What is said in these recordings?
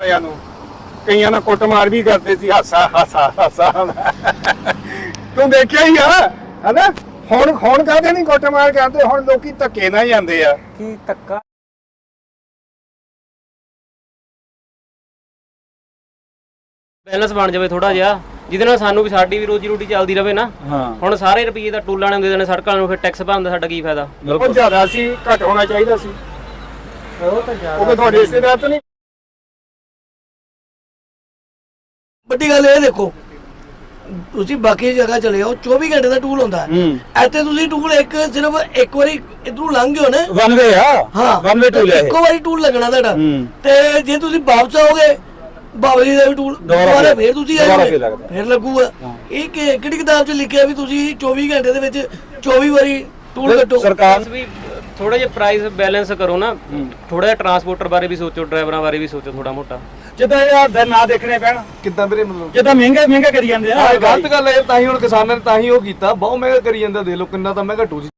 ਆਇਆਂ ਨੂੰ। ਕਈਆਂ ਨਾਲ ਕੁੱਟਮਾਰ ਵੀ ਕਰਦੇ ਸੀ ਹਾਸਾ ਹਾਸਾ ਹਾਸਾ। ਤੂੰ ਦੇਖਿਆ ਹੀ ਆ ਹਨਾ? ਹੁਣ ਹੁਣ ਕਾਹਦੇ ਨਹੀਂ ਕੁੱਟਮਾਰ ਕਰਦੇ ਹੁਣ ਲੋਕੀ ਧੱਕੇ ਨਾਲ ਜਾਂਦੇ ਆ। ਕੀ ਧੱਕਾ? ਬੈਲੈਂਸ ਬਣ ਜਾਵੇ ਥੋੜਾ ਜਿਹਾ ਜਿਹਦੇ ਨਾਲ ਸਾਨੂੰ ਵੀ ਸਾਡੀ ਵੀ ਰੋਜੀ ਰੋਟੀ ਚੱਲਦੀ ਰਵੇ ਨਾ। ਹਾਂ। ਹੁਣ ਸਾਰੇ ਰੁਪਏ ਦਾ ਟੂਲਾਂ ਨੇ ਦੇ ਦੇਣੇ ਸੜਕਾਂ ਨੂੰ ਫਿਰ ਟੈਕਸ ਭਰਨ ਦਾ ਸਾਡਾ ਕੀ ਫਾਇਦਾ? ਉਹ ਜ਼ਿਆਦਾ ਸੀ ਘੱਟ ਹੋਣਾ ਚਾਹੀਦਾ ਸੀ। ਉਹ ਤਾਂ ਜ਼ਿਆਦਾ ਉਹ ਤੁਹਾਡੇ ਰਿਸ਼ਤੇਦਾਰ ਤਾਂ ਨਹੀਂ ਵੱਡੀ ਗੱਲ ਇਹ ਦੇਖੋ ਤੁਸੀਂ ਬਾਕੀ ਜਗ੍ਹਾ ਚਲੇ ਜਾਓ 24 ਘੰਟੇ ਦਾ ਟੂਲ ਹੁੰਦਾ। ਹੈ। ਹੂੰ ਇੱਥੇ ਤੁਸੀਂ ਟੂਲ ਇੱਕ ਸਿਰਫ ਇੱਕ ਵਾਰੀ ਇਧਰੋਂ ਲੰਘ ਗਏ ਹੋ ਨਾ। ਵਨ ਵੇ ਆ? ਹਾਂ। ਵਨ ਵੇ ਟੂ ਲੈ ਇੱਕੋ ਵਾਰੀ ਟੂਲ ਲੱਗਣਾ ਤੁਹਾਡਾ। ਹੂੰ। ਤੇ ਜੇ ਤੁਸੀਂ ਵਾਪਸ ਆਓਗੇ ਬਾਬਲੀ ਦਾ ਵੀ ਟੂਲ ਦੁਬਾਰਾ ਦੁਬਾਰਾ ਫਿਰ- ਤੁਸੀਂ ਦੁਬਾਰਾ ਆਓਗੇ ਫਿਰ ਲੱਗਦਾ। ਫੇਰ ਲੱਗੂਗਾ। ਇਹ ਕਿ- ਕਿਹੜੀ ਕਿਤਾਬ 'ਚ ਲਿਖਿਆ ਵੀ ਤੁਸੀਂ 24 ਘੰਟੇ ਦੇ ਵਿੱਚ 24 ਵਾਰੀ ਟੂਲ ਕੱਟੋ ਸਰਕਾਰ ਵੀ ਥੋੜਾ ਜਿਹਾ ਪ੍ਰਾਈਸ ਬੈਲੈਂਸ ਕਰੋ ਨਾ। ਥੋੜਾ ਜਿਹਾ ਟਰਾਂਸਪੋਰਟਰ ਬਾਰੇ ਵੀ ਸੋਚੋ ਡਰਾਈਵਰਾਂ ਬਾਰੇ ਵੀ ਸੋਚੋ ਥੋੜਾ ਮੋਟਾ। ਜਿੱਦਾਂ ਯਾਰ ਦਿਨ ਨਾ ਦੇਖਣੇ ਪੈਣ। ਕਿੱਦਾਂ ਵੀਰੇ ਮਤਲਬ? ਜਿੱਦਾਂ ਮਹਿੰਗੇ ਮਹਿੰਗੇ ਕਰੀ ਜਾਂਦੇ ਆ ਆਹ ਗਲਤ ਗੱਲ ਹੈ ਤਾਂ ਹੀ ਹੁਣ ਕਿਸਾਨਾਂ ਨੇ ਤਾਂ ਹੀ ਉਹ ਕੀਤਾ ਬਹੁਤ ਮਹਿੰਗਾ ਕਰੀ ਜਾਂਦਾ ਦੇ ਲੋ ਕਿੰਨਾ ਤਾਂ ਮਹਿੰਗਾ ਟੂ ਜੀ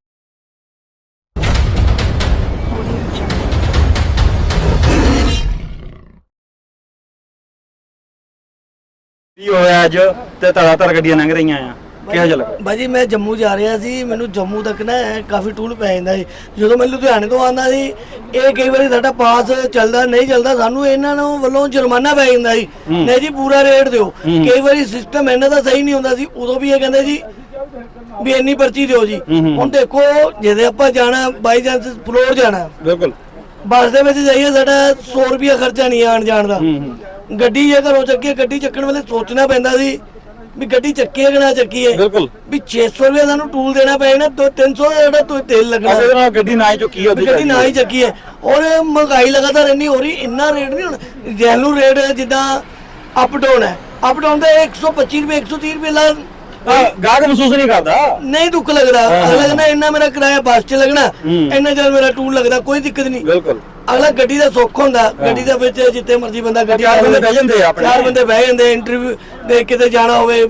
ਕੀ ਹੋਇਆ ਅੱਜ? ਤੇ ਤੜਾ ਤੜ ਗੱਡੀਆਂ ਲੰਘ ਰਹੀਆਂ ਆ। ਕਿਹੋ ਜਿਹਾ ਲੱਗਾ? ਬਾਜੀ ਮੈਂ ਜੰਮੂ ਜਾ ਰਿਹਾ ਸੀ ਮੈਨੂੰ ਜੰਮੂ ਤੱਕ ਨਾ ਐਂ ਕਾਫੀ ਟੂਲ ਪੈ ਜਾਂਦਾ ਸੀ। ਜਦੋਂ ਮੈਂ ਲੁਧਿਆਣੇ ਤੋਂ ਆਉਂਦਾ ਸੀ ਇਹ ਕਈ ਵਾਰੀ ਸਾਡਾ ਪਾਸ ਚੱਲਦਾ ਨਹੀਂ ਚੱਲਦਾ ਸਾਨੂੰ ਇਹਨਾਂ ਨੂੰ ਵੱਲੋਂ ਜੁਰਮਾਨਾ ਪੈ ਜਾਂਦਾ ਸੀ ਨਹੀਂ ਜੀ ਪੂਰਾ ਰੇਟ ਦਿਓ। ਕਈ ਵਾਰੀ ਸਿਸਟਮ ਇਹਨਾਂ ਦਾ ਸਹੀ ਨਹੀਂ ਹੁੰਦਾ ਸੀ ਉਦੋਂ ਵੀ ਇਹ ਕਹਿੰਦੇ ਜੀ ਵੀ ਇੰਨੀ ਪਰਚੀ ਦਿਓ ਜੀ। ਹੁਣ ਦੇਖੋ ਜਿਹਦੇ ਆਪਾਂ ਜਾਣਾ ਬਾਈ ਚਾਂਸ ਫਲੋਰ ਜਾਣਾ। ਬਿਲਕੁਲ। ਬੱਸ ਦੇ ਵਿੱਚ ਜਾਈਏ ਸਾਡਾ 100 ਰੁਪਿਆ ਖਰਚਾ ਨਹੀਂ ਆਣ ਜਾਣ ਦਾ ਗੱਡੀ ਜੇ ਘਰੋਂ ਚੱਕੀਏ ਗੱਡੀ ਚੱਕਣ ਵੇਲੇ ਸੋਚਣਾ ਪੈਂਦਾ ਸੀ ਵੀ ਗੱਡੀ ਚੱਕੀਏ ਕਿ ਨਾ ਚੱਕੀਏ? ਬਿਲਕੁਲ। ਵੀ 600 ਰੁਪਏ ਸਾਨੂੰ ਟੂਲ ਦੇਣਾ ਪਏਗਾ ਨਾ 300 ਦਾ ਜਿਹੜਾ ਤੂੰ ਤੇਲ ਲੱਗਣਾ। ਅਸੇ ਨਾਲ ਗੱਡੀ ਨਾ ਹੀ ਚੁੱਕੀ ਉਹਦੀ ਵੀ ਗੱਡੀ ਨਾ ਹੀ ਚੱਕੀਏ। ਔਰ ਮਹਿੰਗਾਈ ਲਗਾਤਾਰ ਇੰਨੀ ਹੋ ਰਹੀ ਇੰਨਾ ਰੇਟ ਨਹੀਂ ਹੁਣ। ਜੈਲੂ ਰੇਟ ਜਿੱਦਾਂ ਅਪ ਡਾਊਨ ਹੈ। ਅਪ ਡਾਊਨ ਦਾ 125 ਰੁਪਏ 130 ਰੁਪਏ ਲਾ ਗਾਹਕ ਮਹਿਸੂਸ ਨਹੀਂ ਕਰਦਾ। ਨਹੀਂ ਦੁੱਖ ਲੱਗਦਾ। ਕਹਿੰਦਾ ਇੰਨਾ ਮੇਰਾ ਕਿਰਾਇਆ ਬੱਸ 'ਚ ਲੱਗਣਾ। ਇੰਨਾ ਜਦ ਮੇਰਾ ਟੂਲ ਲੱਗਦਾ ਕੋਈ ਦਿੱਕਤ ਨਹੀਂ। ਬਿਲਕੁਲ। ਅਗਲਾ ਗੱਡੀ ਦਾ ਸੁੱਖ ਹੁੰਦਾ ਗੱਡੀ ਦੇ ਵਿੱਚ ਜਿੱਥੇ ਮਰਜ਼ੀ ਬੰਦਾ ਗੱਡੀ ਚਾਰ ਬੰਦੇ। ਬਹਿ ਜਾਂਦੇ ਆ ਆਪਣੇ। ਚਾਰ ਬੰਦੇ ਬਹਿ ਜਾਂਦੇ ਇੰਟਰਵਿਊ ਦੇ ਕਿਤੇ ਜਾਣਾ ਹੋਵੇ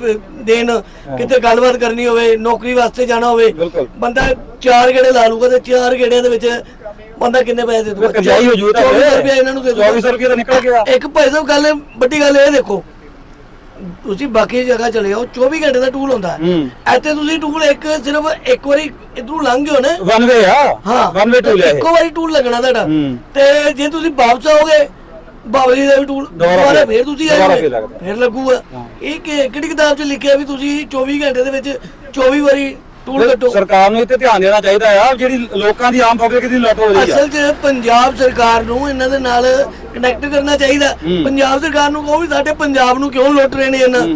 ਦੇਣ ਕਿਤੇ ਗੱਲਬਾਤ ਕਰਨੀ ਹੋਵੇ ਨੌਕਰੀ ਵਾਸਤੇ ਜਾਣਾ ਹੋਵੇ। ਬਿਲਕੁਲ। ਬੰਦਾ ਚਾਰ ਗੇੜੇ ਲਾ ਲੂਗਾ ਤੇ ਚਾਰ ਗੇੜਿਆਂ ਦੇ ਵਿੱਚ ਬੰਦਾ ਕਿੰਨੇ ਪੈਸੇ ਦੇ ਦੂਗਾ ਕਰਜਾਈ ਹੋ ਜੂ ਤਾਂ। 24 ਰੁਪਏ ਇਹਨਾਂ ਨੂੰ ਦੇ ਦੂਗਾ 2400 ਰੁਪਏ ਤਾਂ ਨਿਕਲ ਗਿਆ। ਇੱਕ ਭਾਈ ਸਾਹਿਬ ਗੱਲ ਵੱਡੀ ਗੱਲ ਇਹ ਦੇਖੋ ਤੁਸੀਂ ਬਾਕੀ ਜਗ੍ਹਾ ਚਲੇ ਜਾਓ 24 ਘੰਟੇ ਦਾ ਟੂਲ ਹੁੰਦਾ। ਹੈ। ਹੂੰ ਇੱਥੇ ਤੁਸੀਂ ਟੂਲ ਇੱਕ ਸਿਰਫ ਇੱਕ ਵਾਰੀ ਇਧਰੋਂ ਲੰਘ ਹੋ ਨਾ। ਵਨ ਵੇ ਆ? ਹਾਂ। ਵਨ ਵੇ ਟੂ ਲੈ ਇੱਕੋ ਵਾਰੀ ਟੂਲ ਲੱਗਣਾ ਤੁਹਾਡਾ। ਹੂੰ। ਤੇ ਜੇ ਤੁਸੀਂ ਵਾਪਸ ਆਓਗੇ ਬਾਬਲੀ ਦਾ ਵੀ ਟੂਲ ਦੁਬਾਰਾ ਫਿਰ- ਤੁਸੀਂ ਆਓਗੇ। ਫਿਰ ਲੱਗੂਗਾ। ਇਹ ਕਿਹੜੀ ਕਿਤਾਬ 'ਚ ਲਿਖਿਆ ਵੀ ਤੁਸੀਂ 24 ਘੰਟੇ ਦੇ ਵਿੱਚ 24 ਵਾਰੀ ਟੂਲ ਸਰਕਾਰ ਨੂੰ ਇੱਥੇ ਧਿਆਨ ਦੇਣਾ ਚਾਹੀਦਾ ਆ ਜਿਹੜੀ ਲੋਕਾਂ ਦੀ ਆਮ ਪਬਲਿਕ ਦੀ ਲੁੱਟ ਹੋ ਰਹੀ ਆ। ਅਸਲ 'ਚ ਪੰਜਾਬ ਸਰਕਾਰ ਨੂੰ ਇਹਨਾਂ ਦੇ ਨਾਲ ਕਨੈਕਟ ਕਰਨਾ ਚਾਹੀਦਾ। ਪੰਜਾਬ ਸਰਕਾਰ ਨੂੰ ਕਹੋ ਵੀ ਸਾਡੇ ਪੰਜਾਬ ਨੂੰ ਕਿਉਂ ਲੁੱਟ ਰਹੇ ਨੇ ਇਹਨਾਂ।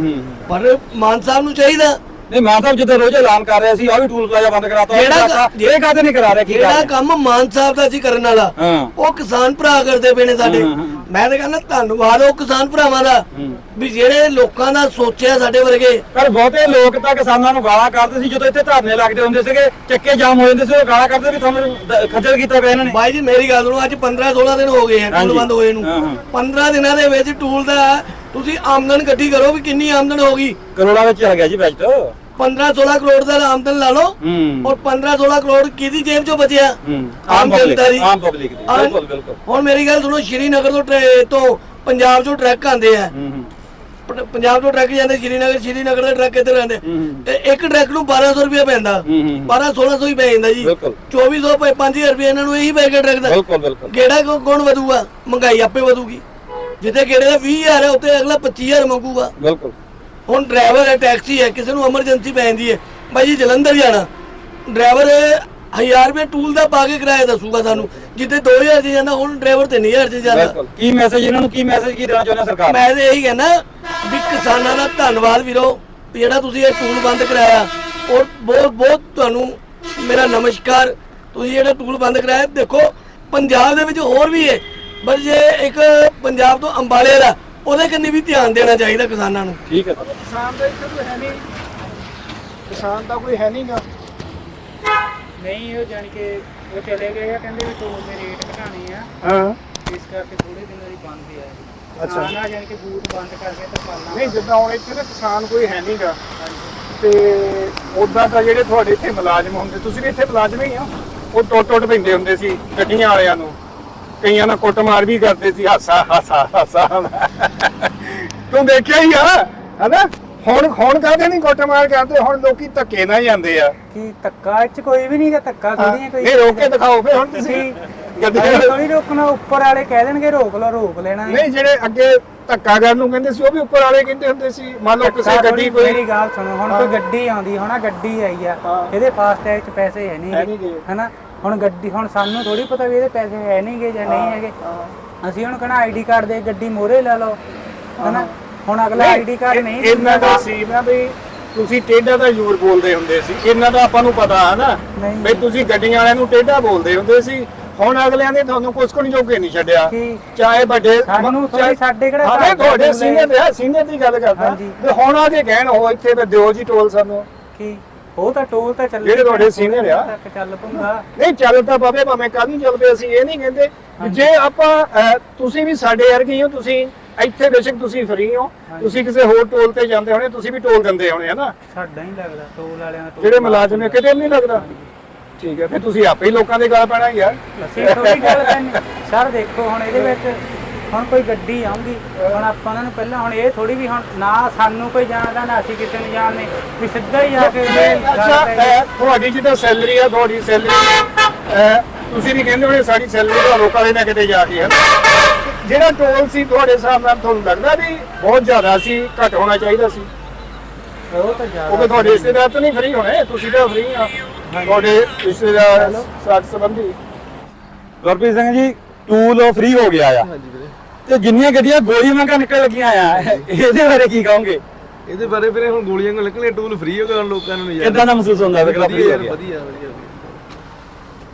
ਪਰ ਮਾਨ ਸਾਹਿਬ ਨੂੰ ਚਾਹੀਦਾ ਨਹੀਂ ਮਾਨ ਸਾਹਿਬ ਜਦੋਂ ਰੋਜ਼ ਐਲਾਨ ਕਰ ਰਹੇ ਸੀ ਆ ਵੀ ਟੂਲ ਪਲਾਜ਼ਾ ਬੰਦ ਕਰਾਤਾ ਜਿਹੜਾ-। ਇਹ ਕਾਹਦੇ ਨਹੀਂ ਕਰਾ ਰਹੇ ਕੀ ਜਿਹੜਾ ਕੰਮ ਮਾਨ ਸਾਹਿਬ ਦਾ ਸੀ ਕਰਨ ਵਾਲਾ ਉਹ ਕਿਸਾਨ ਭਰਾ ਕਰਦੇ ਪਏ ਨੇ ਸਾਡੇ। ਮੈਂ ਤਾਂ ਕਹਿੰਦਾ ਧੰਨਵਾਦ ਉਹ ਕਿਸਾਨ ਭਰਾਵਾਂ ਦਾ ਵੀ ਜਿਹੜੇ ਲੋਕਾਂ ਦਾ ਸੋਚਿਆ ਸਾਡੇ ਵਰਗੇ। ਪਰ ਬਹੁਤੇ ਲੋਕ ਤਾਂ ਕਿਸਾਨਾਂ ਨੂੰ ਗਾਲਾਂ ਕੱਢਦੇ ਸੀ ਜਦੋਂ ਇੱਥੇ ਧਰਨੇ ਲੱਗਦੇ ਹੁੰਦੇ ਸੀਗੇ ਚੱਕੇ ਜਾਮ ਹੋ ਜਾਂਦੇ ਸੀ ਉਹ ਗਾਲਾਂ ਕੱਢਦੇ ਵੀ ਤੁਹਾਨੂੰ ਖੱਜਲ ਕੀਤਾ ਪਿਆ ਇਹਨਾਂ ਨੇ। ਬਾਈ ਜੀ ਮੇਰੀ ਗੱਲ ਸੁਣੋ ਅੱਜ 15 16 ਦਿਨ ਹੋ ਗਏ ਆ ਟੂਲ। ਬੰਦ ਹੋਏ ਨੂੰ। ਹਾਂ, ਹਾਂ। 15 ਦਿਨਾਂ ਦੇ ਵਿੱਚ ਟੂਲ ਦਾ ਤੁਸੀਂ ਆਮਦਨ ਇਕੱਠੀ ਕਰੋ ਵੀ ਕਿੰਨੀ ਆਮਦਨ ਹੋ ਗਈ। ਕਰੋੜਾਂ ਵਿੱਚ ਆ ਗਿਆ ਜੀ ਬਜਟ 15 16 ਕਰੋੜ ਦਾ ਆਮਦਨ ਲਾ ਲਓ। ਹੂੰ। ਔਰ 15 16 ਕਰੋੜ ਕਿਹਦੀ ਜੇਬ ਚੋਂ ਬਚਿਆ? ਆਮ ਜਨਤਾ ਦੀ। ਆਮ ਪਬਲਿਕ ਦੀ। ਆਮ- ਬਿਲਕੁਲ ਬਿਲਕੁਲ। ਹੁਣ ਮੇਰੀ ਗੱਲ ਸੁਣੋ ਸ਼੍ਰੀਨਗਰ ਤੋਂ ਟਰੈ- ਤੋਂ ਪੰਜਾਬ ਚੋਂ ਟਰੱਕ ਆਉਂਦੇ ਆ। ਹੂੰ ਹੂੰ। ਪ- ਪੰਜਾਬ ਤੋਂ ਟਰੱਕ ਜਾਂਦੇ ਸ਼੍ਰੀਨਗਰ ਸ਼੍ਰੀਨਗਰ ਦੇ ਟਰੱਕ ਇੱਧਰ ਆਉਂਦੇ। ਹੂੰ। ਤੇ ਇੱਕ ਟਰੱਕ ਨੂੰ 1200 ਰੁਪਏ ਪੈਂਦਾ। ਹੂੰ, ਹੂੰ। 12 1600 ਹੀ ਪੈ ਜਾਂਦਾ ਜੀ। ਬਿਲਕੁਲ। 2400 ਪੈ 5000 ਰੁਪਏ ਇਹਨਾਂ ਨੂੰ ਇਹੀ ਪੈ ਗਿਆ ਟਰੱਕ ਦਾ। ਬਿਲਕੁਲ ਬਿਲਕੁਲ। ਗੇੜਾ ਕੌ- ਕੌਣ ਵਧੂਗਾ? ਮਹਿੰਗਾਈ ਆਪੇ ਵਧੂਗੀ। ਜਿੱਥੇ ਗੇੜੇ ਦਾ 20000 ਹੈ ਉੱਥੇ ਅਗਲਾ 25000 ਮੰਗੂਗਾ। ਬਿਲਕੁਲ। ਹੁਣ ਡਰਾਈਵਰ ਹੈ ਟੈਕਸੀ ਹੈ ਕਿਸੇ ਨੂੰ ਐਮਰਜੈਂਸੀ ਪੈ ਜਾਂਦੀ ਹੈ। ਬਾਈ ਜੀ ਜਲੰਧਰ ਜਾਣਾ। ਡਰਾਈਵਰ 1000 ਰੁਪਏ ਟੂਲ ਦਾ ਪਾ ਕੇ ਕਿਰਾਇਆ ਦੱਸੂਗਾ ਸਾਨੂੰ। ਜਿੱਥੇ 2000 ਚ ਜਾਂਦਾ ਹੁਣ ਡਰਾਈਵਰ 3000 ਚ ਜਾਂਦਾ। ਕੀ ਮੈਸੇਜ ਇਹਨਾਂ ਨੂੰ ਕੀ ਮੈਸੇਜ ਕੀ ਦੇਣਾ ਚਾਹੁੰਦੇ ਸਰਕਾਰ ਮੈਂ ਤੇ ਇਹੀ ਕਹਿੰਦਾ ਵੀ ਕਿਸਾਨਾਂ ਦਾ ਧੰਨਵਾਦ ਵੀਰੋ ਜਿਹੜਾ ਤੁਸੀਂ ਇਹ ਟੂਲ ਬੰਦ ਕਰਾਇਆ। ਔਰ ਬਹੁਤ ਬਹੁਤ ਤੁਹਾਨੂੰ ਮੇਰਾ ਨਮਸਕਾਰ। ਤੁਸੀਂ ਜਿਹੜਾ ਟੂਲ ਬੰਦ ਕਰਾਇਆ ਦੇਖੋ ਪੰਜਾਬ ਦੇ ਵਿੱਚ ਹੋਰ ਵੀ ਹੈ। ਪਰ ਜੇ ਇੱਕ ਪੰਜਾਬ ਤੋਂ ਅੰਬਾਲੇ ਦਾ ਉਹਦੇ ਕੰਨੀ ਵੀ ਧਿਆਨ ਦੇਣਾ ਚਾਹੀਦਾ ਕਿਸਾਨਾਂ ਨੂੰ। ਠੀਕ ਹੈ। ਕਿਸਾਨ ਦਾ ਇੱਥੇ ਕੋਈ ਹੈ ਨਹੀਂ। ਕਿਸਾਨ ਦਾ ਕੋਈ ਹੈ ਨਹੀਂਗਾ ਨਹੀਂ ਉਹ ਜਾਣ ਕੇ ਉਹ ਚਲੇ ਗਏ ਆ ਕਹਿੰਦੇ ਵੀ ਟੋਲ ਦੇ ਰੇਟ ਘਟਾਣੇ ਆ। ਹਾਂ। ਇਸ ਕਰਕੇ ਥੋੜੇ ਦਿਨਾਂ ਦੀ ਬੰਦ ਹੈ ਅੱਛਾ। ਅੱਛਾ ਜਾਣ ਕੇ ਬੂਟ ਬੰਦ ਕਰਕੇ ਤੇ ਪਾਲਣਾ ਨਹੀਂ ਜਿੱਦਾਂ ਹੁਣ ਇੱਥੇ ਨਾ ਕਿਸਾਨ ਕੋਈ ਹੈ ਨਹੀਂਗਾ ਤੇ ਉਦਾਂ ਤਾਂ ਜਿਹੜੇ ਤੁਹਾਡੇ ਇੱਥੇ ਮੁਲਾਜ਼ਮ ਹੁੰਦੇ ਤੁਸੀਂ ਵੀ ਇੱਥੇ ਮੁਲਾਜ਼ਮ ਹੀ ਆ। ਉਹ ਟੁੱਟ ਟੁੱਟ ਪੈਂਦੇ ਹੁੰਦੇ ਸੀ ਗੱਡੀਆਂ ਵਾਲਿਆਂ ਨੂੰ। ਕਈਆਂ ਨਾਲ ਕੁੱਟਮਾਰ ਵੀ ਕਰਦੇ ਸੀ ਹਾਸਾ ਹਾਸਾ ਹਾਸਾ। ਤੂੰ ਦੇਖਿਆ ਹੀ ਆ ਹਨਾ? ਹੁਣ ਹੁਣ ਕਾਹਦੇ ਨਹੀਂ ਕੁੱਟਮਾਰ ਕਰਦੇ ਹੁਣ ਲੋਕੀ ਧੱਕੇ ਨਾਲ ਜਾਂਦੇ ਆ। ਕੀ ਧੱਕਾ? ਇਹ ਚ ਕੋਈ ਵੀ ਨਹੀਂ ਧੱਕਾ ਥੋੜੀ ਹੈ ਕੋਈ ਇਹ ਰੋਕ ਕੇ ਦਿਖਾਓ ਫੇ ਹੁਣ ਤੁਸੀਂ। ਥੋੜੀ ਰੋਕਣਾ ਉੱਪਰ ਵਾਲੇ ਕਹਿ ਦੇਣਗੇ ਰੋਕ ਲਓ ਰੋਕ ਲੈਣਾ। ਨਹੀਂ ਜਿਹੜੇ ਅੱਗੇ ਧੱਕਾ ਕਰਨ ਨੂੰ ਕਹਿੰਦੇ ਸੀ ਉਹ ਵੀ ਉੱਪਰ ਵਾਲੇ ਕਹਿੰਦੇ ਹੁੰਦੇ ਸੀ। ਮੰਨ ਲਓ ਕਿਸੇ ਗੱਡੀ ਕੋਈ ਮੇਰੀ ਗੱਲ ਸੁਣੋ ਹੁਣ ਕੋਈ ਗੱਡੀ ਆਉਂਦੀ ਹੋਣਾ ਗੱਡੀ ਆਈ ਆ। ਇਹਦੇ ਫਾਸਟੈਗ 'ਚ ਪੈਸੇ ਹੈ ਨਹੀਂ। ਹਨਾ? ਹੁਣ ਗੱਡੀ ਹੁਣ ਸਾਨੂੰ ਥੋੜੀ ਪਤਾ ਵੀ ਇਹਦੇ ਪੈਸੇ ਹੈ ਨਹੀਂਗੇ ਜਾਂ ਨਹੀਂ ਹੈਗੇ। ਅਸੀਂ ਹੁਣ ਕਹਣਾ ਆਈਡੀ ਕਾਰਡ ਦੇ ਗੱਡੀ ਮੋਰੇ ਲੈ ਲਓ। ਹਨਾ? ਹੁਣ ਅਗਲਾ ਆਈਡੀ ਕਾਰਡ ਨਹੀਂ ਇਹਨਾਂ ਦਾ ਸੀ ਨਾ ਵੀ ਤੁਸੀਂ ਟੇਢਾ ਦਾ ਜ਼ਰੂਰ ਬੋਲਦੇ ਹੁੰਦੇ ਸੀ। ਇਹਨਾਂ ਦਾ ਆਪਾਂ ਨੂੰ ਪਤਾ ਹੈ ਨਾ ਨਹੀਂ। ਵੀ ਤੁਸੀਂ ਗੱਡੀਆਂ ਵਾਲਿਆਂ ਨੂੰ ਟੇਢਾ ਬੋਲਦੇ ਹੁੰਦੇ ਸੀ। ਹੁਣ ਅਗਲਿਆਂ ਨੇ ਤੁਹਾਨੂੰ ਕੁਛ ਕੁ ਨੀ ਜੋਗੇ ਨਹੀਂ ਛੱਡਿਆ। ਕੀ? ਚਾਹੇ ਵੱਡੇ ਸਾਨੂੰ ਚਾਹੇ- ਥੋੜ੍ਹੀ ਸਾਡੇ ਕਿਹੜਾ ਹਾਂ, ਘਰ ਨਹੀਂ, ਤੁਹਾਡੇ ਦੇ ਸੀਨੀਅਰ ਹੈ ਸੀਨੀਅਰ ਦੀ ਗੱਲ ਕਰਦਾ। ਹਾਂਜੀ। ਤੇ ਹੁਣ ਆ ਕੇ ਕਹਿਣ ਉਹ ਇੱਥੇ ਵੀ ਦਿਓ ਜੀ ਟੋਲ ਸਾਨੂੰ। ਕੀ? ਉਹ ਤਾਂ ਟੋਲ ਤਾਂ ਚੱਲ ਜਿਹੜੇ ਤੁਹਾਡੇ senior ਆ। ਤੱਕ ਚੱਲ ਪਊਗਾ ਨਹੀਂ ਚੱਲ ਤਾਂ ਬਾਬੇ ਭਾਵੇਂ ਕੱਲ ਨਹੀਂ ਚੱਲਦੇ ਅਸੀਂ ਇਹ ਨਹੀਂ ਕਹਿੰਦੇ। ਜੇ ਆਪਾਂ ਤੁਸੀਂ ਵੀ ਸਾਡੇ ਵਰਗੇ ਹੀ ਹੋ ਤੁਸੀਂ ਇੱਥੇ ਬੇਸ਼ੱਕ ਤੁਸੀਂ ਫਰੀ ਹੋ ਤੁਸੀਂ ਕਿਸੇ ਹੋਰ ਟੋਲ ਤੇ ਜਾਂਦੇ ਹੋਣੇ ਤੁਸੀਂ ਵੀ ਟੋਲ ਦਿੰਦੇ ਹੋਣੇ ਹਨਾ ਸਾਡਾ ਹੀ ਲੱਗਦਾ ਟੋਲ ਵਾਲਿਆਂ ਦਾ ਟੋਲ ਜਿਹੜੇ ਮੁਲਾਜ਼ਮ ਨੇ ਕਿਤੇ ਨਹੀਂ ਲੱਗਦਾ। ਠੀਕ ਹੈ ਫਿਰ ਤੁਸੀਂ ਆਪੇ ਹੀ ਲੋਕਾਂ ਦੇ ਗਾਲ ਪੈਣਾ ਯਾਰ। ਅਸੀਂ ਥੋੜੀ ਗੱਲ ਕਰਨੀ ਸਰ ਦੇਖੋ ਹੁਣ ਇਹਦੇ ਵਿੱਚ ਹੁਣ ਕੋਈ ਗੱਡੀ ਆਉਂਗੀ ਹੁਣ ਆਪਾਂ ਉਹਨਾਂ ਨੂੰ ਪਹਿਲਾਂ ਹੁਣ ਇਹ ਥੋੜੀ ਵੀ ਹੁਣ ਨਾ ਸਾਨੂੰ ਕੋਈ ਜਾਣਦਾ ਨਾ ਅਸੀਂ ਕਿਸੇ ਨੂੰ ਜਾਣਦੇ ਵੀ ਸਿੱਧਾ ਹੀ ਆ ਕੇ ਅੱਛਾ ਤੁਹਾਡੀ ਜਿੱਦਾਂ ਸੈਲਰੀ ਆ ਤੁਹਾਡੀ ਸੈਲਰੀ ਤੁਸੀਂ ਵੀ ਕਹਿੰਦੇ ਹੋਣੇ ਸਾਡੀ ਸੈਲਰੀ ਤਾਂ ਲੋਕਾਂ ਦੇ ਨਾਲ ਕਿਤੇ ਜਾ ਕੇ ਹੈ ਜਿਹੜਾ ਟੋਲ ਸੀ ਤੁਹਾਡੇ ਹਿਸਾਬ ਨਾਲ ਤੁਹਾਨੂੰ ਲੱਗਦਾ ਵੀ ਬਹੁਤ ਜ਼ਿਆਦਾ ਸੀ ਘੱਟ ਹੋਣਾ ਚਾਹੀਦਾ ਸੀ? ਉਹ ਤਾਂ ਜ਼ਿਆਦਾ ਉਹ ਤੁਹਾਡੇ ਰਿਸ਼ਤੇਦਾਰ ਤਾਂ ਨਹੀਂ ਫਰੀ ਹੋਣੇ ਤੁਸੀਂ ਤਾਂ ਫਰੀ ਆ। ਤੁਹਾਡੇ ਰਿਸ਼ਤੇਦਾਰ ਸਾਥ ਸੰਬੰਧੀ। ਗੁਰਪ੍ਰੀਤ ਸਿੰਘ ਜੀ ਟੂਲ ਫ੍ਰੀ ਹੋ ਗਿਆ ਆ। ਹਾਂਜੀ ਵੀਰੇ। ਤੇ ਜਿੰਨੀਆਂ ਗੱਡੀਆਂ ਗੋਲੀ ਮੰਗਾ ਨਿਕਲ ਲੱਗੀਆਂ ਆ ਇਹਦੇ ਬਾਰੇ ਕੀ ਕਹੋਗੇ? ਇਹਦੇ ਬਾਰੇ ਵੀਰੇ ਹੁਣ ਗੋਲੀਆਂ ਨੂੰ ਨਿਕਲੇ ਟੂਲ ਫ੍ਰੀ ਹੋ ਹੁਣ ਲੋਕਾਂ ਨੂੰ ਯਾਰ। ਕਿੱਦਾਂ ਦਾ ਮਹਿਸੂਸ ਹੁੰਦਾ ਵੇ ਫ੍ਰੀ ਵਧੀਆ ਗਿਆ? ਵਧੀਆ।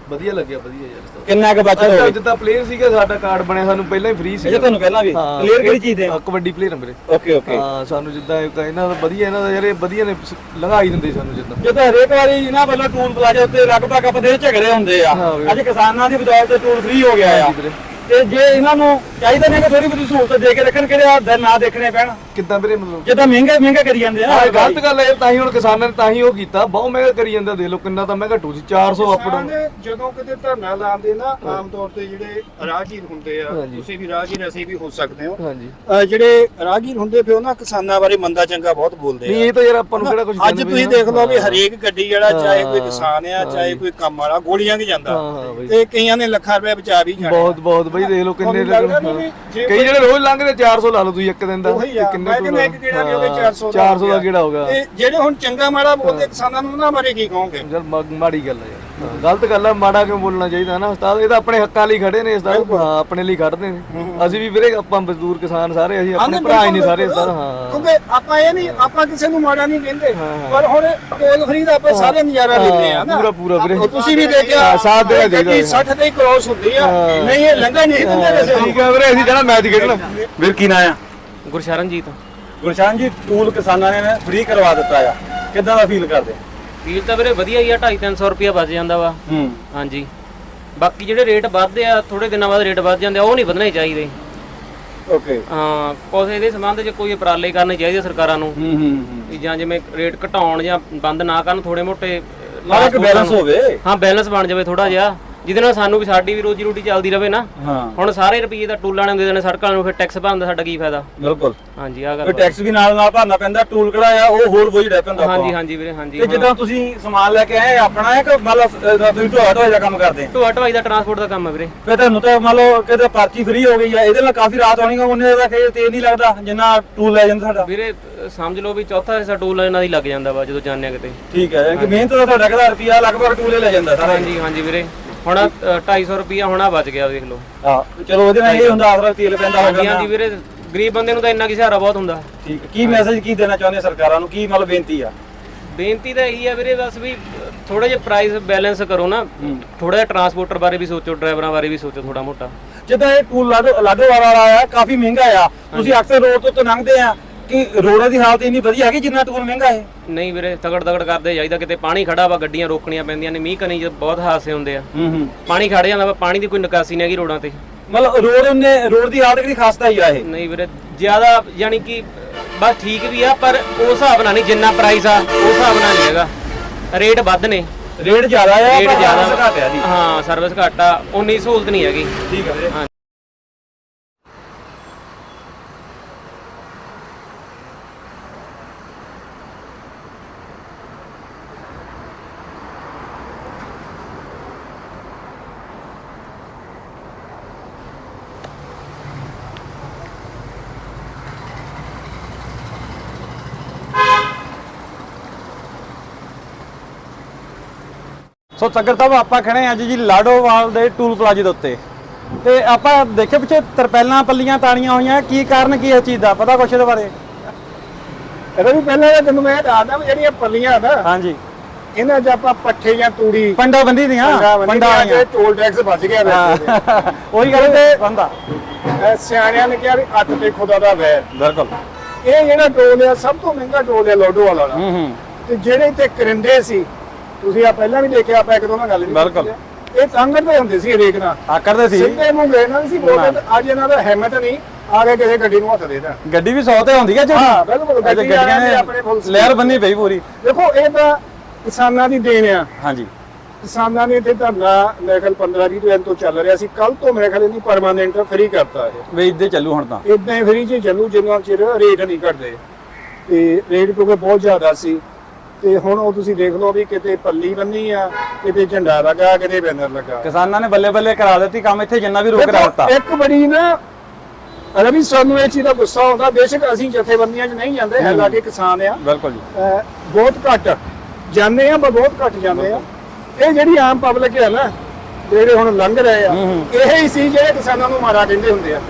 ਵਧੀਆ ਲੱਗਿਆ ਵਧੀਆ ਯਾਰ ਕਿੰਨਾ ਕੁ ਬਚਤ ਜਿੱਦਾਂ ਪਲੇਅਰ ਸੀਗਾ ਸਾਡਾ ਕਾਰਡ ਬਣਿਆ ਸਾਨੂੰ ਪਹਿਲਾਂ ਹੀ ਫ੍ਰੀ ਸੀ ਇਹ ਤੁਹਾਨੂੰ ਪਹਿਲਾਂ ਵੀ? ਕਲੀਅਰ ਕਿਹੜੀ ਚੀਜ਼ ਦੇ? ਹਾਂ, ਕਬੱਡੀ ਪਲੇਅਰ ਵੀਰੇ ਓਕੇ ਓਕੇ ਹਾਂ ਸਾਨੂੰ ਜਿੱਦਾਂ ਇਹ ਇਹਨਾਂ ਦਾ ਵਧੀਆ ਇਹਨਾਂ ਦਾ ਯਾਰ ਇਹ ਵਧੀਆ ਨੇ ਲੰਘਾਈ ਦਿੰਦੇ ਸਾਨੂੰ ਜਿੱਦਾਂ। ਜਦੋਂ ਹਰੇਕ ਵਾਰੀ ਇਹਨਾਂ ਵੱਲੋਂ ਟੂਲ ਪਲਾਜ਼ਾ ਉੱਤੇ ਲਗਭਗ ਆਪਾਂ ਦੇ ਝਗੜੇ ਹੁੰਦੇ ਆ। ਹਾਂ ਵੀਰੇ। ਅੱਜ ਕਿਸਾਨਾਂ ਦੀ ਬਦੌਲਤ ਟੂਲ ਫ੍ਰੀ ਹੋ ਗਿਆ ਆ। ਹਾਂਜੀ ਵੀਰੇ। ਤੇ ਜੇ ਇਹਨਾਂ ਨੂੰ ਚਾਹੀਦਾ ਨਹੀਂ ਕਿ ਥੋੜੀ ਬਹੁਤੀ ਸਹੂਲਤ ਦੇ ਕੇ ਰੱਖਣ ਕਿਹੜੇ ਆ ਦਿਨ ਨਾ ਦੇਖਣੇ ਪੈਣ। ਕਿੱਦਾਂ ਵੀਰੇ ਮਤਲਬ? ਜਿੱਦਾਂ ਮਹਿੰਗੇ ਮਹਿੰਗੇ ਕਰੀ ਜਾਂਦੇ ਆ ਆਹ ਗਲਤ ਗੱਲ ਹੈ ਤਾਂ ਹੀ ਹੁਣ ਕਿਸਾਨਾਂ ਨੇ ਤਾਂ ਹੀ ਉਹ ਕੀਤਾ ਬਹੁਤ ਮਹਿੰਗਾ ਕਰੀ ਜਾਂਦਾ ਦੇ ਲੋ ਕਿੰਨਾ ਤਾਂ ਮਹਿੰਗਾ ਟੂ ਸੀ 400 ਅਪ ਕਿਸਾਨ ਜਦੋਂ ਕਿਤੇ ਧਰਨਾ ਲਾਉਂਦੇ ਨਾ ਆਮ ਤੌਰ ਤੇ ਜਿਹੜੇ ਰਾਹਗੀਰ ਹੁੰਦੇ ਆ ਹਾਂਜੀ। ਤੁਸੀਂ ਵੀ ਰਾਹਗੀਰ ਅਸੀਂ ਵੀ ਹੋ ਸਕਦੇ ਹੋ। ਹਾਂਜੀ। ਅਹ ਜਿਹੜੇ ਰਾਹਗੀਰ ਹੁੰਦੇ ਪਿਓ ਨਾ ਕਿਸਾਨਾਂ ਬਾਰੇ ਮੰਦਾ ਚੰਗਾ ਬਹੁਤ ਬੋਲਦੇ ਨਹੀਂ ਆ। ਇਹ ਤਾਂ ਯਾਰ ਆਪਾਂ ਨੂੰ ਕਿਹੜਾ ਕੁਝ ਅੱਜ ਤੁਸੀਂ ਦੇਖ ਲਓ ਵੀ ਹਰੇਕ ਗੱਡੀ ਜਿਹੜਾ ਚਾਹੇ ਕੋਈ ਕਿਸਾਨ ਆ ਚਾਹੇ ਕੋਈ ਕੰਮ ਵਾਲਾ ਗੋਲੀਆਂ ਕੀ ਜਾਂਦਾ। ਹਾਂ, ਹਾਂ ਬਈ। ਤੇ ਕਈਆਂ ਨੇ ਲੱਖਾਂ ਰੁਪਏ ਬਚਾ ਵੀ ਜਾਣੇ ਬਹੁਤ ਬਹੁਤ ਬਈ ਦੇਖ ਲਓ ਕਿੰਨੇ ਤੁਹਾਨੂੰ ਲੱਗਦਾ ਨੀ ਵੀ ਜੇ ਕਈ ਜਿਹੜੇ ਰੋਜ਼ ਲੰਘਦੇ 400 ਲਾ ਲਓ ਤੁਸੀਂ ਇੱਕ ਦਿਨ ਦਾ ਉਹੀ ਆ। ਮੈਂ ਕਹਿੰਦਾ ਇੱਕ ਕਿਹੜਾ ਵੀ ਹੋ ਗਿਆ 400 ਦਾ 400 ਦਾ ਕਿਹੜਾ ਹੋਗਾ ਤੇ ਜਿਹੜੇ ਹੁਣ ਚੰਗਾ ਮਾੜਾ ਬੋਲਦੇ ਕਿਸਾਨਾਂ ਨੂੰ ਉਹਨਾਂ ਬਾਰੇ ਕੀ ਕਹੋਗੇ? ਮਾੜੀ ਗੱਲ ਹੈ ਗਲਤ ਗੱਲ ਹੈ ਮਾੜਾ ਕਿਉਂ ਬੋਲਣਾ ਚਾਹੀਦਾ ਨਾ ਉਸਤਾਦ ਇਹ ਤਾਂ ਆਪਣੇ ਹੱਕਾਂ ਲਈ ਖੜੇ ਨੇ ਉਸਤਾਦ। ਹਾਂ ਆਪਣੇ ਲਈ ਖੜਦੇ ਨੇ। ਅਸੀਂ ਵੀ ਵੀਰੇ ਆਪਾਂ ਮਜ਼ਦੂਰ ਕਿਸਾਨ ਸਾਰੇ ਅਸੀਂ ਆਪਣੇ ਭਰਾ ਹੀ ਨੇ ਸਾਰੇ ਉਸਤਾਦ ਹਾਂ। ਕਿਉਂਕਿ ਆਪਾਂ ਇਹ ਨਹੀਂ ਆਪਾਂ ਕਿਸੇ ਨੂੰ ਮਾੜਾ ਨਹੀਂ ਕਹਿੰਦੇ। ਪਰ ਹੁਣ ਟੋਲ ਫਰੀ ਦਾ ਆਪਾਂ ਸਾਰੇ ਨਜ਼ਾਰਾ ਲੈਂਦੇ ਆ ਨਾ। ਪੂਰਾ ਪੂਰਾ ਵੀਰੇ। ਤੁਸੀਂ ਵੀ ਦੇਖਿਆ ਸਾਥ ਚਾਹੀਦਾ ਗੱਡੀ 60 ਤੇ ਕ੍ਰੋਸ ਹੁੰਦੀ ਆ। ਨਹੀਂ ਇਹ ਲੰਘਾ ਨਹੀਂ ਦਿੰਦੇ ਵੈਸੇ। ਠੀਕ ਹੈ ਵੀਰੇ ਅਸੀਂ ਜਿਹੜਾ ਮੈਚ ਖੇਡਣਾ। ਵੀਰ ਕੀ ਨਾਂ ਆ? ਗੁਰਸ਼ਰਨਜੀਤ ਗੁਰਸ਼ਾਨ ਜੀ ਟੂਲ ਕਿਸਾਨਾਂ ਨੇ ਫ੍ਰੀ ਕਰਵਾ ਦਿੱਤਾ ਆ। ਕਿੱਦਾਂ ਦਾ ਫੀਲ ਕਰਦੇ? ਫੀਲ ਤਾਂ ਵੀਰੇ ਵਧੀਆ ਹੀ ਆ 2.5 300 ਰੁਪਿਆ ਬਚ ਜਾਂਦਾ ਵਾ। ਹੂੰ। ਹਾਂਜੀ। ਬਾਕੀ ਜਿਹੜੇ ਰੇਟ ਵੱਧਦੇ ਆ ਥੋੜੇ ਦਿਨਾਂ ਬਾਅਦ ਰੇਟ ਵੱਧ ਜਾਂਦੇ ਆ ਉਹ ਨਹੀਂ ਵਧਣੇ ਚਾਹੀਦੇ। ਓਕੇ। ਹਾਂ ਕੁਛ ਇਹਦੇ ਸੰਬੰਧ 'ਚ ਕੋਈ ਉਪਰਾਲੇ ਕਰਨੇ ਚਾਹੀਦੇ ਸਰਕਾਰਾਂ ਨੂੰ। ਹੂੰ ਹੂੰ ਹੂੰ। ਵੀ ਜਾਂ ਜਿਵੇਂ ਰੇਟ ਘਟਾਉਣ ਜਾਂ ਬੰਦ ਨਾ ਕਰਨ ਥੋੜੇ ਮੋਟੇ ਇੱਕ ਬੈਲੈਂਸ ਹੋਵੇ। ਹਾਂ ਬੈਲੈਂਸ ਬਣ ਜਾਵੇ ਥੋੜਾ ਜਿਹਾ। ਜਿਹਦੇ ਨਾਲ ਸਾਨੂੰ ਵੀ ਸਾਡੀ ਵੀ ਰੋਜੀ ਰੋਟੀ ਚੱਲਦੀ ਰਵੇ ਨਾ। ਹਾਂ। ਹੁਣ ਸਾਰੇ ਰੁਪਏ ਦਾ ਟੂਲਾਂ ਨੇ ਦੇ ਦੇਣੇ ਸੜਕਾਂ ਨੂੰ ਫਿਰ ਟੈਕਸ ਭਰਨ ਦਾ ਸਾਡਾ ਕੀ ਫਾਇਦਾ? ਬਿਲਕੁਲ। ਹਾਂਜੀ ਆ ਗੱਲ ਟੈਕਸ ਵੀ ਨਾਲ ਨਾਲ ਭਰਨਾ ਪੈਂਦਾ ਟੂਲ ਕਿਹੜਾ ਆ ਉਹ ਹੋਰ ਬੋਝ ਡੈ ਪੈਂਦਾ ਹਾਂਜੀ। ਹਾਂਜੀ ਵੀਰੇ ਹਾਂਜੀ ਤੇ ਜਿੱਦਾਂ ਤੁਸੀਂ ਸਮਾਨ ਲੈ ਕੇ ਆਏ ਆਪਣਾ ਹੈ ਕਿ ਮੰਨ ਲਓ ਤੁਸੀਂ ਢੋਆ ਢੋਏ ਦਾ ਕੰਮ ਕਰਦੇ ਢੋਆ ਢਵਾਈ ਦਾ ਟਰਾਂਸਪੋਰਟ ਦਾ ਕੰਮ ਹੈ ਵੀਰੇ। ਫਿਰ ਤੁਹਾਨੂੰ ਤਾਂ ਮੰਨ ਲਓ ਕਿਤੇ ਪਰਚੀ ਫ੍ਰੀ ਹੋ ਗਈ ਆ ਇਹਦੇ ਨਾਲ ਕਾਫੀ ਰਾਤ ਆਉਣੀ ਉਹਨੇ ਦਾ ਕਿ ਤੇਲ ਨਹੀਂ ਲੱਗਦਾ ਜਿੰਨਾ ਟੂਲ ਲੈ ਜਾਂਦਾ ਸਾਡਾ। ਵੀਰੇ ਸਮਝ ਲਓ ਵੀ ਚੌਥਾ ਹਿੱਸਾ ਟੂਲ ਇਹਨਾਂ ਦੀ ਲੱਗ ਜਾਂਦਾ ਵਾ ਜਦੋਂ ਜਾਂਦੇ ਆ ਕਿਤੇ। ਠੀਕ ਹੈ ਕਿ ਮਿਹਨਤ ਦਾ ਤੁਹਾਡਾ ਕਿਹਦਾ ਰੁਪਿਆ ਲਗਭਗ ਟੂਲੇ ਲੈ ਜਾਂਦਾ ਸਾਰਾ। ਹਾਂਜੀ ਹਾਂਜੀ ਵੀਰੇ। ਹੁਣ ਅਹ, 250 ਰੁਪਿਆ ਹੁਣਾ ਬਚ ਗਿਆ ਦੇਖ ਲਓ। ਹਾਂ ਚਲੋ ਉਹਦੇ ਨਾਲ ਇਹ ਹੁੰਦਾ ਆਸਰਾ ਤੇਲ ਪੈਂਦਾ ਹਾਂਜੀ ਹੋਗਾ ਹਾਂਜੀ ਵੀਰੇ ਗਰੀਬ ਬੰਦੇ ਨੂੰ ਤਾਂ ਇੰਨਾ ਕੀ ਸਹਾਰਾ ਬਹੁਤ ਹੁੰਦਾ। ਠੀਕ ਹੈ। ਕੀ ਮੈਸੇਜ ਕੀ ਦੇਣਾ ਚਾਹੁੰਦੇ ਸਰਕਾਰਾਂ ਨੂੰ? ਕੀ ਮਤਲਬ ਬੇਨਤੀ ਆ? ਬੇਨਤੀ ਤਾਂ ਇਹੀ ਆ ਵੀਰੇ ਬਸ ਵੀ ਥੋੜਾ ਜਿਹਾ ਪ੍ਰਾਈਸ ਬੈਲੈਂਸ ਕਰੋ ਨਾ। ਥੋੜਾ ਜਿਹਾ ਟਰਾਂਸਪੋਰਟਰ ਬਾਰੇ ਵੀ ਸੋਚੋ ਡਰਾਈਵਰਾਂ ਬਾਰੇ ਵੀ ਸੋਚੋ ਥੋੜਾ ਮੋਟਾ। ਜਿੱਦਾਂ ਇਹ ਟੂਲ ਲਾਡੋ ਲਾਡੋਵਾਲ ਵਾਲਾ ਆ ਕਾਫੀ ਮਹਿੰਗਾ ਆ। ਤੁਸੀਂ ਅਕਸਰ ਰੋਡ ਤੋਂ ਉੱਤੇ ਲੰਘਦੇ ਆ। ਕਿ ਰੋਡਾਂ ਦੀ ਹਾਲਤ ਇੰਨੀ ਵਧੀਆ ਹੈਗੀ ਜਿੰਨਾ ਟੂਲ ਮਹਿੰਗਾ ਹੈ? ਨਹੀਂ ਵੀਰੇ ਤਗੜ ਤਗੜ ਕਰਦੇ ਜਾਈਦਾ ਕਿਤੇ ਪਾਣੀ ਖੜਾ ਵਾ ਗੱਡੀਆਂ ਰੋਕਣੀਆਂ ਪੈਂਦੀਆਂ ਨੇ ਮੀਂਹ ਕਣੀ ਚ ਬਹੁਤ ਹਾਦਸੇ ਹੁੰਦੇ ਆ। ਹੂੰ ਹੂੰ। ਪਾਣੀ ਖੜ ਜਾਂਦਾ ਵਾ ਪਾਣੀ ਦੀ ਕੋਈ ਨਿਕਾਸੀ ਨਹੀਂ ਹੈਗੀ ਰੋਡਾਂ ਤੇ। ਮਤਲਬ ਰੋਡ ਉਹਨੇ ਰੋਡ ਦੀ ਹਾਲਤ ਕਿਹੜੀ ਖਾਸਤਾ ਹੀ ਆ ਇਹ? ਨਹੀਂ ਵੀਰੇ ਜ਼ਿਆਦਾ ਯਾਨੀ ਕਿ ਬਸ ਠੀਕ ਵੀ ਆ ਪਰ ਉਸ ਹਿਸਾਬ ਨਾਲ ਨਹੀਂ ਜਿੰਨਾ ਪ੍ਰਾਈਸ ਆ ਉਸ ਹਿਸਾਬ ਨਾਲ ਨਹੀਂ ਹੈਗਾ। ਰੇਟ ਵੱਧ ਨੇ। ਰੇਟ ਜ਼ਿਆਦਾ ਆ ਰੇਟ ਪਰ ਜ਼ਿਆਦਾ service ਘੱਟ ਆ ਜੀ। ਹਾਂ ਸਰਵਿਸ ਘੱਟ ਉਨੀ ਸਹੂਲਤ ਨਹੀਂ ਹੈਗੀ। ਠੀਕ ਹੈ ਵੀਰੇ। ਸੋ ਤੱਕਰ ਸਾਹਿਬ ਆਪਾਂ ਖੜੇ ਅੱਜ ਜੀ ਲਾਡੋਵਾਲ ਦੇ ਟੂਲ ਪਲਾਜ਼ੇ ਦੇ ਉੱਤੇ। ਤੇ ਆਪਾਂ ਦੇਖੇ ਪਿੱਛੇ ਤਰਪੈਲਾਂ ਪੱਲੀਆਂ ਤਾਣੀਆਂ ਹੋਈਆਂ ਕੀ ਕਾਰਨ ਕੀ ਹੈ ਇਸ ਚੀਜ਼ ਦਾ? ਪਤਾ ਕੁਛ ਇਹਦੇ ਬਾਰੇ? ਇਹਦਾ ਵੀ ਪਹਿਲਾਂ ਤਾਂ ਤੈਨੂੰ ਮੈਂ ਦੱਸਦਾ ਵੀ ਜਿਹੜੀਆਂ ਪੱਲੀਆਂ ਨਾ ਹਾਂਜੀ। ਇਹਨਾਂ 'ਚ ਆਪਾਂ ਪੱਠੇ ਜਾਂ ਤੂੜੀ ਪੰਡਾ ਬੰਦੀ ਦੀਆਂ? ਪੰਡਾ ਆਈਆਂ। ਟੋਲ ਟੈਕਸ ਬਚ ਗਿਆ ਵੈਸੇ। ਉਹੀ ਗੱਲ ਤੇ ਬੰਦਾ। ਸਿਆਣਿਆਂ ਨੇ ਕਿਹਾ ਵੀ ਅੱਤ ਤੇ ਖੁਦਾ ਦਾ ਵੈਰ। ਬਿਲਕੁਲ। ਇਹ ਜਿਹੜਾ ਟੋਲ ਆ ਸਭ ਤੋਂ ਮਹਿੰਗਾ ਟੋਲ ਆ ਲੋਡੋ ਵਾਲਾ। ਹੂੰ ਹੂੰ। ਤੇ ਜਿਹੜੇ ਇੱਥੇ ਕਰਿੰਦੇ ਸੀ ਤੁਸੀਂ ਆ ਪਹਿਲਾਂ ਵੀ ਦੇਖਿਆ ਆਪਾਂ ਇੱਕ ਦੋ ਨਾਲ ਗੱਲ ਵੀ ਬਿਲਕੁਲ। ਕੀਤੀ ਆ। ਇਹ ਤੰਗੜਦੇ ਹੁੰਦੇ ਸੀ ਹਰੇਕ ਨਾਲ। ਆ ਕਰਦੇ ਸੀ। ਸਿੱਧੇ ਮੂੰਹ ਗਏ ਨਾਲ ਸੀ ਬੋਲਦੇ ਤੇ ਅੱਜ ਇਹਨਾਂ ਦਾ ਹਿੰਮਤ ਨਹੀਂ ਆ ਕੇ ਕਿਸੇ ਗੱਡੀ ਨੂੰ ਹੱਥ ਦੇ ਦੇਣ। ਗੱਡੀ ਵੀ 100 ਤੇ ਹੁੰਦੀ ਹੈ ਜੀ ਹਾਂ, ਬਿਲਕੁਲ, ਗੱਡੀ ਗੱਡੀਆਂ ਨੇ ਆਪਣੇ ਫੁੱਲ ਲਹਿਰ ਬੰਨੀ ਪਈ ਪੂਰੀ। ਦੇਖੋ ਇਹ ਤਾਂ ਕਿਸਾਨਾਂ ਦੀ ਦੇਣ ਆ। ਹਾਂਜੀ। ਕਿਸਾਨਾਂ ਨੇ ਇੱਥੇ ਧਰਨਾ ਮੇਰੇ ਖਿਆਲ 15 20 ਦਿਨ ਤੋਂ ਚੱਲ ਰਿਹਾ ਸੀ। ਕੱਲ ਤੋਂ ਮੇਰੇ ਖਿਆਲ ਇਹਦੀ ਪਰਮਾਨੈਂਟ ਫ੍ਰੀ ਕਰਤਾ ਇਹ। ਵੇਚਦੇ ਚੱਲੂ ਹੁਣ ਤਾਂ। ਇਦਾਂ ਹੀ ਫ੍ਰੀ ਚ ਚੱਲੂ ਜਿੰਨਾ ਚਿਰ ਰੇਟ ਨਹੀਂ ਘਟਦੇ। ਤੇ ਰੇਟ ਕਿਉਂਕਿ ਬਹੁਤ ਜ਼ਿਆਦਾ ਸੀ। ਤੇ ਹੁਣ ਉਹ ਤੁਸੀਂ ਦੇਖ ਲਓ ਵੀ ਕਿਤੇ ਪੱਲੀ ਬੰਨੀ ਆ ਕਿਤੇ ਝੰਡਾ ਲੱਗਾ ਕਿਤੇ ਬੈਨਰ ਲੱਗਾ। ਕਿਸਾਨਾਂ ਨੇ ਬੱਲੇ ਬੱਲੇ ਕਰਾ ਦਿੱਤੀ ਕੰਮ ਇੱਥੇ ਜਿੰਨਾ ਵੀ ਰੋਕ ਦਿੱਤਾ। ਇੱਕ ਬੜੀ ਨਾ ਰਵੀ ਸਾਨੂੰ ਇਹ ਚੀਜ਼ ਦਾ ਗੁੱਸਾ ਆਉਂਦਾ ਬੇਸ਼ੱਕ ਅਸੀਂ ਜਥੇਬੰਦੀਆਂ 'ਚ ਨਹੀਂ ਜਾਂਦੇ ਹਾਲਾਂਕਿ ਕਿਸਾਨ ਆ। ਬਿਲਕੁਲ ਜੀ। ਬਹੁਤ ਘੱਟ ਜਾਂਦੇ ਆ ਪਰ ਬਹੁਤ ਘੱਟ ਜਾਂਦੇ ਆ। ਇਹ ਜਿਹੜੀ ਆਮ ਪਬਲਿਕ ਹੈ ਨਾ ਜਿਹੜੇ ਹੁਣ ਲੰਘ ਰਹੇ ਆ ਇਹ ਹੀ ਸੀ ਜਿਹੜੇ ਕਿਸਾਨਾਂ ਨੂੰ ਮਾਰਾ ਕਹਿੰਦੇ ਹੁੰਦੇ ਆ।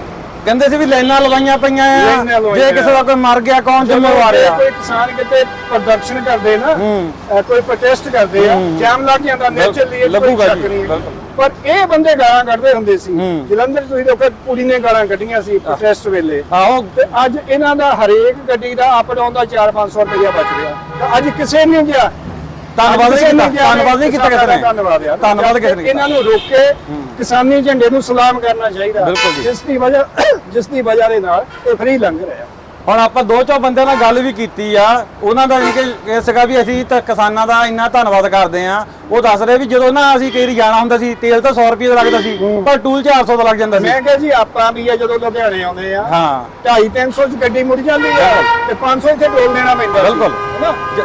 ਕਹਿੰਦੇ ਸੀ ਵੀ ਲਾਈਨਾਂ ਲਵਾਈਆਂ ਪਈਆਂ ਆ। ਲਾਈਨਾਂ ਲਵਾਈਆਂ। ਜੇ ਕਿਸੇ ਦਾ ਕੋਈ ਮਰ ਗਿਆ ਕੌਣ ਜ਼ਿੰਮੇਵਾਰ ਆ? ਕੋਈ ਕਿਸਾਨ ਕਿਤੇ ਪ੍ਰੋਡਕਸ਼ਨ ਕਰਦੇ ਨਾ। ਅਹ ਕੋਈ ਪ੍ਰੋਟੈਸਟ ਕਰਦੇ ਆ ਜਾਮ ਲੱਗ ਜਾਂਦਾ ਨੇਚਰਲੀ ਕੋਈ ਲੱਗੂਗਾ ਸ਼ੱਕ ਜੀ, ਨਹੀਂ। ਬਿਲਕੁਲ। ਪਰ ਇਹ ਬੰਦੇ ਗਾਲਾਂ ਕੱਢਦੇ ਹੁੰਦੇ ਸੀ। ਜਲੰਧਰ ਤੁਸੀਂ ਦੇਖੋ ਕੁੜੀ ਨੇ ਗਾਲਾਂ ਕੱਢੀਆਂ ਸੀ ਪ੍ਰੋਟੈਸਟ ਵੇਲੇ। ਆਹੋ। ਤੇ ਅੱਜ ਇਹਨਾਂ ਦਾ ਹਰੇਕ ਗੱਡੀ ਦਾ ਅਪ ਡਾਊਨ ਦਾ 4-500 ਰੁਪਇਆ ਬਚ ਰਿਹਾ ਤਾਂ ਅੱਜ ਕਿਸੇ ਨੇ ਗਿਆ ਧੰਨਵਾਦ ਨਹੀਂ ਕੀਤਾ ਧੰਨਵਾਦ ਨਹੀਂ ਕੀਤਾ ਕਿਸੇ ਨੇ। ਧੰਨਵਾਦ ਯਾਰ। ਧੰਨਵਾਦ ਕਿਸੇ ਨੇ। ਇਹਨਾਂ ਨੂੰ ਰੋਕ ਕੇ ਕਿਸਾਨੀ ਝੰਡੇ ਨੂੰ ਸਲਾਮ ਕਰਨਾ ਚਾਹੀਦਾ। ਜਿਸ ਦੀ ਵਜ੍ਹਾ ਜਿਸ ਦੀ ਵਜ੍ਹਾ ਦੇ ਨਾਲ ਇਹ ਫ੍ਰੀ ਲੰਘ ਰਿਹਾ। ਹੁਣ ਆਪਾਂ ਦੋ ਚੋ ਬੰਦਿਆਂ ਨਾਲ ਗੱਲ ਵੀ ਕੀਤੀ ਆ ਉਹਨਾਂ ਦਾ ਇਹ ਇਹ ਸੀਗਾ ਵੀ ਅਸੀਂ ਤਾਂ ਕਿਸਾਨਾਂ ਦਾ ਇੰਨਾ ਧੰਨਵਾਦ ਕਰਦੇ ਆ। ਉਹ ਦੱਸ ਰਹੇ ਵੀ ਜਦੋਂ ਨਾ ਅਸੀਂ ਕਈ ਜਾਣਾ ਹੁੰਦਾ ਸੀ ਤੇਲ ਤਾਂ 100 ਰੁਪਏ ਦਾ ਲੱਗਦਾ ਸੀ ਪਰ ਟੂਲ 400 ਦਾ ਲੱਗ ਜਾਂਦਾ ਸੀ। ਮੈਂ ਕਿਹਾ ਜੀ ਆਪਾਂ ਵੀ ਆ ਜਦੋਂ ਲੁਧਿਆਣੇ ਆਉਂਦੇ ਆ ਹਾਂ। 250 ਚ ਗੱਡੀ ਮੁੜ ਜਾਂਦੀ ਆ ਤੇ 500 ਇੱਥੇ ਟੋਲ ਦੇਣਾ ਪੈਂਦਾ। ਬਿਲਕੁਲ।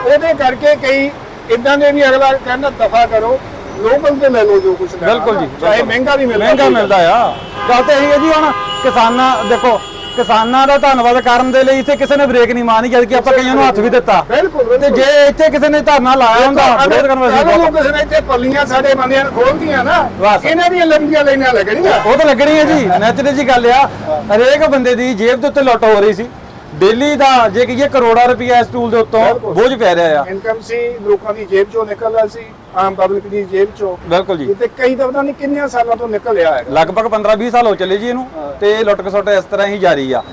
ਉਹਦੇ ਕਰਕੇ ਕਈ ਇਦਾਂ ਦੇ ਵੀ ਅਗਲਾ ਕਹਿੰਦਾ ਦਫਾ ਕਰੋ ਲੋਕਲ ਤੇ ਲੈ ਲਓ ਜੋ ਕੁਝ ਲੈਣਾ ਬਿਲਕੁਲ ਜੀ ਚਾਹੇ ਬਿਲਕੁਲ। ਮਹਿੰਗਾ ਵੀ ਮਿਲਦਾ ਮਹਿੰਗਾ ਮਿਲਦਾ ਆ। ਗੱਲ ਤਾਂ ਇਹੀ ਹੈ ਜੀ ਹੁਣ ਕਿਸਾਨਾਂ ਦੇਖੋ ਕਿਸਾਨਾਂ ਦਾ ਧੰਨਵਾਦ ਕਰਨ ਦੇ ਲਈ ਇੱਥੇ ਕਿਸੇ ਨੇ ਬ੍ਰੇਕ ਨਹੀਂ ਮਾਰਨੀ ਜਦ ਕਿ ਆਪਾਂ ਕਈਆਂ ਨੂੰ ਹੱਥ ਵੀ ਦਿੱਤਾ। ਬਿਲਕੁਲ ਤੇ ਬਿਲਕੁਲ। ਜੇ ਇੱਥੇ ਕਿਸੇ ਨੇ ਧਰਨਾ ਲਾਇਆ ਹੁੰਦਾ ਵਿਰੋਧ ਕਰਨ ਵਾਸਤੇ ਕਿਸੇ ਨੇ ਇੱਥੇ ਪੱਲੀਆਂ ਸਾਡੇ ਬੰਦਿਆਂ ਨੂੰ ਖੋਲਦੀਆਂ ਨਾ ਬਸ। ਇਹਨਾਂ ਦੀਆਂ ਲੰਬੀਆਂ ਲਾਈਨਾਂ ਲੱਗਣੀਆਂ। ਉਹ ਤਾਂ ਲੱਗਣੀ ਹੈ ਜੀ ਨੈਚੁਰਲ ਜੀ ਗੱਲ ਆ। ਹਰੇਕ ਬੰਦੇ ਦੀ ਜੇਬ ਦੇ ਉੱਤੇ ਲੁੱਟ ਹੋ ਰਹੀ ਸੀ। ਡੇਲੀ ਦਾ ਜੇ ਕਹੀਏ ਕਰੋੜਾਂ ਰੁਪਈਆ ਇਸ ਟੂਲ ਦੇ ਉੱਤੋਂ ਬਿਲਕੁਲ। ਬੋਝ ਪੈ ਰਿਹਾ ਆ। ਇਨਕਮ ਸੀ ਲੋਕਾਂ ਦੀ ਜੇਬ ਚੋਂ ਨਿਕਲਦਾ ਸੀ ਆਮ ਪਬਲਿਕ ਦੀ ਜੇਬ ਚੋਂ। ਬਿਲਕੁਲ ਜੀ। ਤੇ ਕਈ ਤਾਂ ਪਤਾ ਨਹੀਂ ਕਿੰਨੇ ਸਾਲਾਂ ਤੋਂ ਨਿਕਲ ਰਿਹਾ ਹੈਗਾ। ਲਗਭਗ 15-20 ਸਾਲ ਹੋ ਚੱਲੇ ਜੀ ਇਹਨੂੰ ਤੇ ਲੁੱਟ ਖਸੁੱਟ ਇਸ ਤਰ੍ਹਾਂ ਹੀ ਜਾਰੀ ਆ।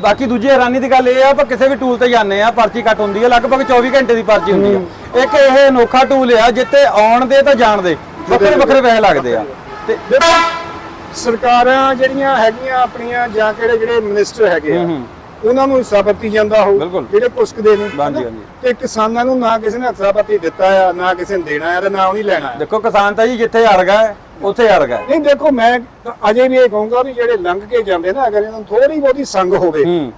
ਬਾਕੀ ਦੂਜੀ ਹੈਰਾਨੀ ਦੀ ਗੱਲ ਇਹ ਆ ਆਪਾਂ ਕਿਸੇ ਵੀ ਟੂਲ ਤੇ ਜਾਂਦੇ ਆ ਪਰਚੀ ਕੱਟ ਹੁੰਦੀ ਹੈ ਲਗਭਗ 24 ਘੰਟੇ ਦੀ ਪਰਚੀ ਹੁੰਦੀ ਆ। ਇੱਕ ਇਹ ਅਨੋਖਾ ਟੂਲ ਆ ਜਿੱਤੇ ਆਉਣ ਦੇ ਤੇ ਜਾਣ ਦੇ ਵੱਖਰੇ ਵੱਖਰੇ ਪੈਸੇ ਲੱਗਦੇ ਆ। ਤੇ ਦੇਖੋ ਸਰਕਾਰਾਂ ਜਿਹੜੀਆਂ ਹੈਗੀਆਂ ਆਪਣੀਆਂ ਜਾਂ ਕਿਹੜੇ ਜਿਹੜੇ ਮਿਨਿਸਟਰ ਹੈਗੇ ਆ ਹੂੰ। ਉਹਨਾਂ ਨੂੰ ਹਿੱਸਾ ਪੱਤੀ ਜਾਂਦਾ ਹੋਊ ਬਿਲਕੁਲ। ਜਿਹੜੇ ਪੁਸਕਦੇ ਨੇ ਹਾਂਜੀ? ਹਾਂਜੀ। ਤੇ ਕਿਸਾਨਾਂ ਨੂੰ ਨਾ ਕਿਸੇ ਨੇ ਹਿੱਸਾ ਪੱਤੀ ਦਿੱਤਾ ਆ ਨਾ ਕਿਸੇ ਨੇ ਦੇਣਾ ਆ ਤੇ ਨਾ ਉਹਨੀ ਲੈਣਾ ਆ ਦੇਖੋ ਕਿਸਾਨ ਤਾਂ ਜੀ ਜਿੱਥੇ ਅੜ ਗਿਆ ਉੱਥੇ ਅੜ ਗਿਆ ਨਹੀਂ ਦੇਖੋ ਮੈਂ ਅਜੇ ਵੀ ਇਹ ਕਹੂੰਗਾ ਵੀ ਜਿਹੜੇ ਲੰਘ ਕੇ ਜਾਂਦੇ ਨਾ ਅਗਰ ਇਹਨਾਂ ਨੂੰ ਥੋੜੀ ਬਹੁਤੀ ਸੰਗ ਹੋਵੇ ਹੂੰ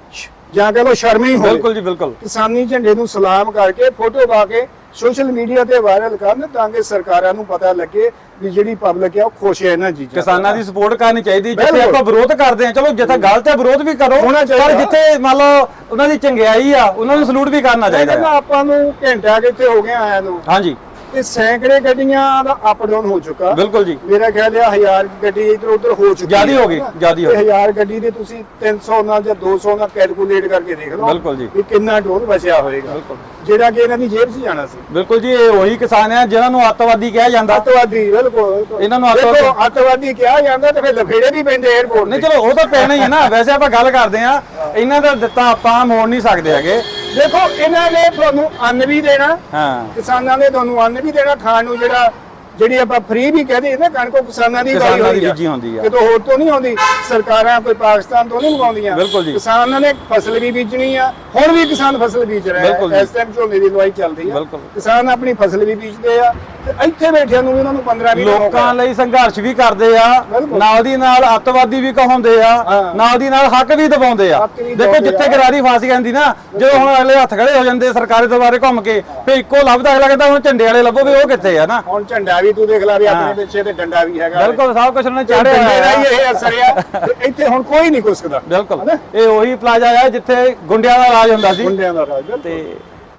ਜਾਂ ਕਹ ਲੋ ਸ਼ਰਮ ਹੀ ਹੋਵੇ ਬਿਲਕੁਲ ਜੀ ਬਿਲਕੁਲ ਕਿਸਾਨੀ ਝੰਡੇ ਨੂੰ ਸਲਾਮ ਕਰਕੇ ਫੋਟੋ ਪਾ ਕੇ ਸੋਸ਼ਲ ਮੀਡੀਆ ਤੇ ਵਾਇਰਲ ਕਰਨ ਤਾਂ ਕਿ ਸਰਕਾਰਾਂ ਨੂੰ ਪਤਾ ਲੱਗੇ ਵੀ ਜਿਹੜੀ ਪਬਲਿਕ ਹੈ ਉਹ ਖੁਸ਼ ਹੈ ਇਹਨਾਂ ਚੀਜ਼ਾਂ ਕਿਸਾਨਾਂ ਦੀ ਸਪੋਰਟ ਕਰਨੀ ਚਾਹੀਦੀ ਜਿੱਥੇ। ਆਪਾਂ ਵਿਰੋਧ ਕਰਦੇ ਆ ਚਲੋ ਜਿੱਥੇ ਗਲਤ ਹੈ ਵਿਰੋਧ ਵੀ ਕਰੋ। ਪਰ ਜਿੱਥੇ ਮੰਨ ਲਓ ਉਹਨਾਂ ਦੀ ਚੰਗਿਆਈ ਆ ਉਹਨਾਂ ਨੂੰ ਸਲੂਟ ਵੀ ਕਰਨਾ ਚਾਹੀਦਾ। ਆਪਾਂ ਨੂੰ ਘੰਟਾ ਕਿੱਥੇ ਹੋ ਗਿਆ ਆਇਆ ਨੂੰ ਹਾਂਜੀ ਤੇ ਸੈਂਕੜੇ ਗੱਡੀਆਂ ਦਾ ਅਪ ਡਾਊਨ ਹੋ ਚੁੱਕਾ ਬਿਲਕੁਲ ਜੀ ਮੇਰਾ ਖਿਆਲ ਹੈ ਹਜ਼ਾਰ ਗੱਡੀ ਇਧਰ ਉਧਰ ਹੋ ਚੁੱਕੀ ਜ਼ਿਆਦੀ ਹੈ ਗਈ। ਜ਼ਿਆਦੀ ਹੋ ਗਈ। ਹਜ਼ਾਰ ਗੱਡੀ ਦੇ ਤੁਸੀਂ 300 ਨਾਲ ਜਾਂ 200 ਨਾਲ ਕੈਲਕੂਲੇਟ ਕਰਕੇ ਦੇਖ ਲਓ ਬਿਲਕੁਲ ਜੀ। ਵੀ ਕਿੰਨਾ ਟੋਲ ਬਚਿਆ ਹੋਏਗਾ ਬਿਲਕੁਲ। ਜਿਹੜਾ ਕਿ ਇਹਨਾਂ ਦੀ ਜੇਬ 'ਚ ਜਾਣਾ ਸੀ ਬਿਲਕੁਲ ਜੀ ਇਹ ਉਹੀ ਕਿਸਾਨ ਆ ਜਿਨ੍ਹਾਂ ਨੂੰ ਅੱਤਵਾਦੀ ਕਿਹਾ ਜਾਂਦਾ ਅੱਤਵਾਦੀ ਬਿਲਕੁਲ। ਇਹਨਾਂ ਨੂੰ ਅੱਤਵਾਦੀ- ਕਿਹਾ ਜਾਂਦਾ ਤੇ ਫਿਰ ਲਫੇੜੇ ਵੀ ਪੈਂਦੇ 에어ਪੋਰਟ ਨਹੀਂ ਚਲੋ ਉਹ ਤਾਂ ਪੈਣਾ ਹੀ ਹੈ ਨਾ ਵੈਸੇ ਆਪਾਂ ਗੱਲ ਕਰਦੇ ਆ ਇਹਨਾਂ ਦਾ ਦਿੱਤਾ ਆਪਾਂ ਮੋੜ ਨਹੀਂ ਸਕਦੇ ਹੈਗੇ ਦੇਖੋ ਇਹਨਾਂ ਨੇ ਤੁਹਾਨੂੰ ਅੰਨ ਵੀ ਦੇਣਾ ਹਾਂ। ਕਿਸਾਨਾਂ ਨੇ ਤੁਹਾਨੂੰ ਅੰਨ ਵੀ ਦੇਣਾ ਖਾਣ ਨੂੰ ਜਿਹੜਾ ਜਿਹੜੀ ਆਪਾਂ ਫ੍ਰੀ ਵੀ ਕਹਦੇ ਨਾ ਕਣਕ ਕਿਸਾਨਾਂ ਦੀ ਕਿਸਾਨਾਂ ਦੀ ਹੋਈ ਬੀਜੀ ਹੁੰਦੀ ਆ। ਕਿਤੋਂ ਹੋਰ ਤੋਂ ਨਹੀਂ ਆਉਂਦੀ ਸਰਕਾਰਾਂ ਕੋਈ ਪਾਕਿਸਤਾਨ ਤੋਂ ਨਹੀਂ ਮੰਗਾਉਂਦੀਆਂ ਬਿਲਕੁਲ ਜੀ। ਕਿਸਾਨਾਂ ਨੇ ਫਸਲ ਵੀ ਬੀਜਣੀ ਆ ਹੁਣ ਵੀ ਕਿਸਾਨ ਫਸਲ ਬੀਜ ਰਿਹਾ ਬਿਲਕੁਲ ਹੈ। ਇਸ ਟਾਈਮ ਝੋਨੇ ਦੀ ਲਵਾਈ ਚੱਲਦੀ ਆ ਬਿਲਕੁਲ। ਕਿਸਾਨ ਆਪਣੀ ਫਸਲ ਵੀ ਬੀਜਦੇ ਆ ਤੇ ਇੱਥੇ ਬੈਠਿਆਂ ਨੂੰ ਵੀ ਉਹਨਾਂ ਨੂੰ 15 20 ਲੋਕਾਂ ਲਈ ਸੰਘਰਸ਼ ਵੀ ਕਰਦੇ ਆ ਬਿਲਕੁਲ। ਨਾਲ ਦੀ ਨਾਲ ਅੱਤਵਾਦੀ ਵੀ ਕਹਾਉਂਦੇ ਆ ਹਾਂ। ਨਾਲ ਦੀ ਨਾਲ ਹੱਕ ਵੀ ਦਬਾਉਂਦੇ ਆ ਹੱਕ ਵੀ ਦੇਖੋ ਦਬਾਉਂਦੇ ਜਿੱਥੇ ਆ। ਗਰਾਰੀ ਫਸ ਜਾਂਦੀ ਨਾ ਜਦੋਂ ਹੁਣ ਅਗਲੇ ਹੱਥ ਖੜੇ ਹੋ ਜਾਂਦੇ ਸਰਕਾਰੀ ਦੁਆਰੇ ਘੁੰਮ ਕੇ ਫੇ ਇੱਕੋ ਲੱਭਦਾ ਅਗਲਾ ਕਹਿੰਦਾ ਹੁਣ ਝੰਡੇ ਵਾਲੇ ਲੱਭੋ ਵੀ ਉਹ ਕਿੱਥੇ ਆ ਨਾ ਹੁਣ ਝੰਡਾ ਵੀ ਤੂੰ ਦੇਖ ਲੈ ਵੀ। ਆਪਣੇ ਪਿੱਛੇ ਤੇ ਡੰਡਾ ਵੀ ਹੈਗਾ। ਬਿਲਕੁਲ ਸਭ ਕੁਝ ਉਹਨੇ ਚਾੜੇ ਚਾੜਿਆ ਦਾ ਹੋਇਆ ਹੀ ਇਹ ਅਸਰ ਆ। ਇੱਥੇ ਹੁਣ ਕੋਈ ਨਹੀਂ ਕੁਸਕਦਾ ਬਿਲਕੁਲ। ਇਹ ਉਹੀ ਪਲਾਜ਼ਾ ਆ ਜਿੱਥੇ ਗੁੰਡਿਆਂ ਦਾ ਰਾਜ ਹੁੰਦਾ ਸੀ। ਗੁੰਡਿਆਂ ਦਾ ਰਾਜ ਤੇ